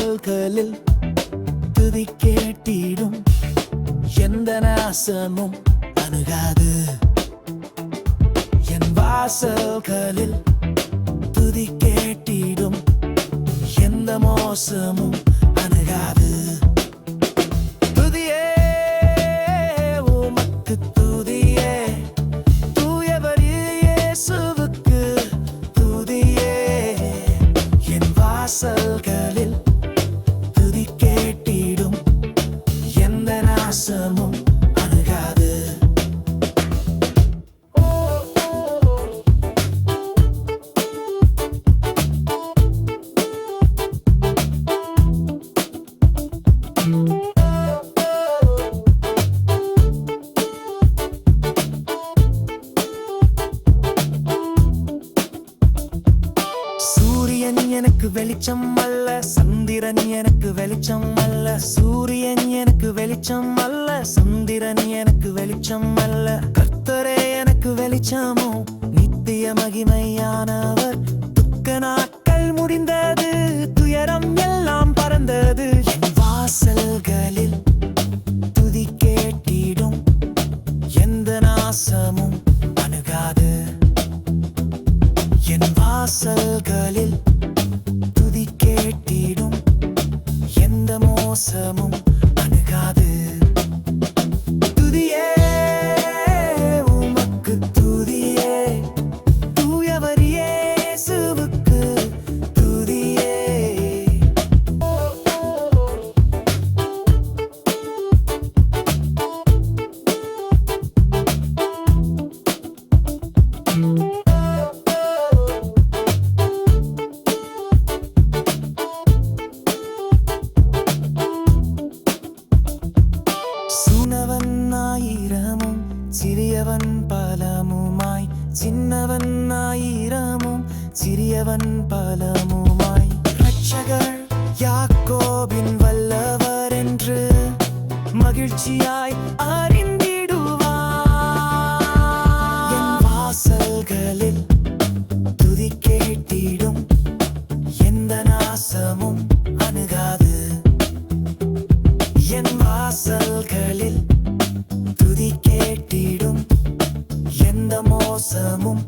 வாசல்களில் துதி கேட்டிடும். எந்த நாசமும் அணுகாது. என் வாசல்களில் துதி கேட்டிடும். எந்த மோசமும் எந்த நாசமும் அணுகாது சூரியன் எனக்கு வெளிச்சம் அல்ல சந்திரன் எனக்கு வெளிச்சம் அல்ல சூரியன் எனக்கு வெளிச்சம் அல்ல சந்திரன் எனக்கு வெளிச்சம் அல்ல. கர்த்தரே எனக்கு வெளிச்சமோ நித்திய மகிமையானவர். துக்க நாட்கள் முடிந்தது சூனவன் ஆயிரமும் சிறியவன் பலமுமாய் சின்னவன் ஆயிரமும் சிறியவன் பலமுமாய் வீடும் எந்த நாசமும் அணுகாது. என் வாசல்களில் துதி கேட்டிடும் எந்த மோசமும்